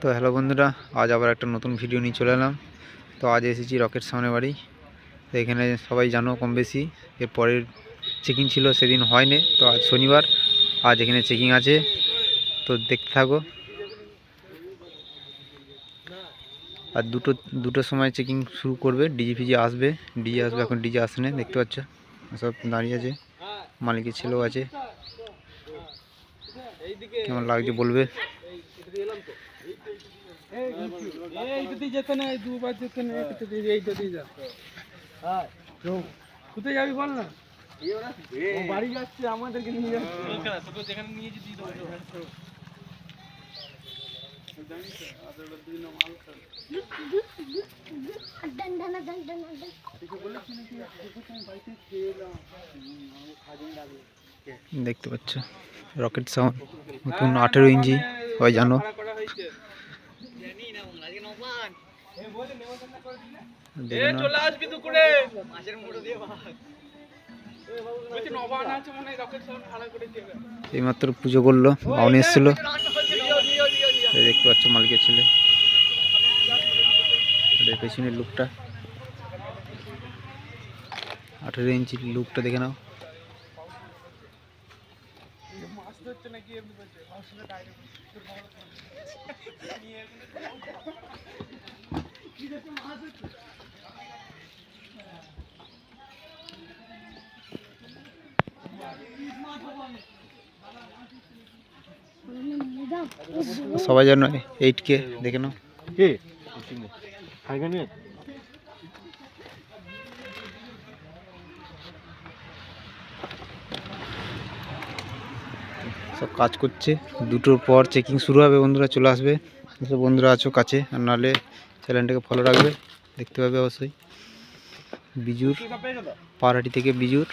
তো হ্যালো বন্ধুরা, আজ আবার একটা নতুন ভিডিও নিয়ে চলে এলাম। তো আজ এসেছি রকেট সামনে বাড়ি। তো এখানে সবাই জানো কম বেশি, এর পরের চেকিং ছিল, সেদিন হয়নি, তো আজ শনিবার, আজ এখানে চেকিং আছে। তো দেখতে থাকো। আর দুটো দুটোর সময় চেকিং শুরু করবে, ডিজি ফিজি আসবে, ডিজে আসবে এখন ডিজে আসেনি দেখতে পাচ্ছ? সব দাঁড়িয়ে আছে, মালিকের ছেলেও আছে। কেমন লাগছে বলবে? এইটা দিয়ে যেতে না দুবার যেতে না এইটা কোথায় যাবি বল না? বাড়ি যাচ্ছে, আমাদেরকে নিয়ে যাচ্ছে। দেখতে পাচ্ছ, রকেট সাউন্ড নতুন আঠেরো ইঞ্চি সবাই জানো করা হয়েছে দেখে নাও। চলে আসবি দুপুরে। মাছের মুড়ো দিয়ে ভাত এইমাত্র পুজো করল বাউনি এসেছিল। দেখতে পাচ্ছ মালিকের ছেলে পেছনের লুকটা। আঠেরো ইঞ্চি লুকটা দেখে নাও। নাকি সবাই জানো এইট কে দেখে নাও। সব কাজ করছে। দুটোর পর চেকিং শুরু হবে বন্ধুরা চলে আসবে। যেসব বন্ধুরা আছো কাছে, আর নাহলে চ্যানেলটাকে ফলো রাখবে, দেখতে পাবে অবশ্যই। বিজুর পাহাড়াটি থেকে বিজুর।